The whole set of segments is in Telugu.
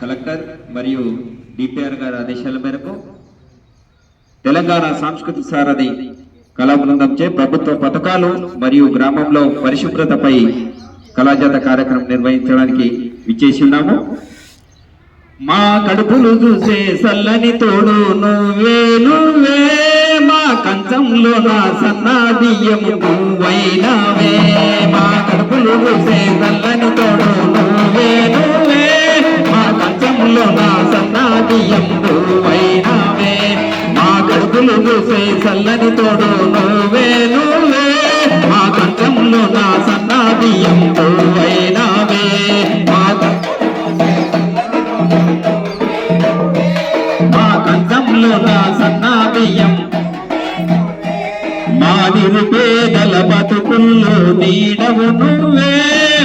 కలెక్టర్ మరియు డిపిఆర్ గారి ఆదేశాల మేరకు తెలంగాణ సాంస్కృతిక సారథి కళా బృందంచే ప్రభుత్వ పథకాలు మరియు గ్రామంలో పరిశుభ్రతపై కళాజాత కార్యక్రమం నిర్వహించడానికి విచ్చేసి ఉన్నాము మా కడుపులు చూసే సల్లని తోడు నువ్వే నువ్వే. మా కంచంలో నా సన్నాదియము నువ్వైనావే. మా కడుపులు చూసే సన్నాదియం నువ్వైనావే మా కడుపులు చూసే చల్లని తోడు నువ్వే నువ్వే. మా కంఠంలో నా సన్నాదియం నువ్వైనావే మా కం- మా కంచంలో నా సన్నాదియం మా నిరుపేదల బతుకుల్లో నీడవు నువ్వే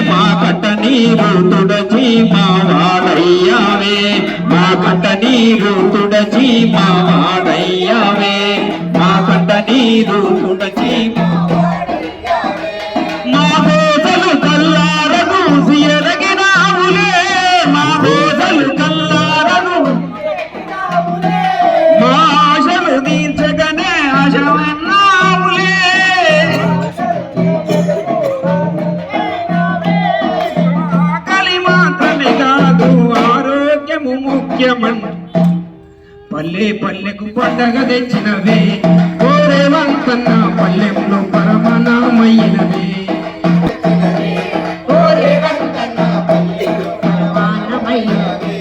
మా కట్ట నీరు తుడగ తుడచి మా మా కట్ట నీరు తుడచి మా బోధలు కల్లారను ఎరగినావులే మా బోధలు కల్లారను మా ఆశలు కాదు ఆరోగ్యము పల్లె పల్లెకు పండగ తెచ్చినవే కోరే వంతన్న పల్లెంలో పరమనామయ్యినవే కోరే వంతన్న పల్లెకు అన్నమైనవే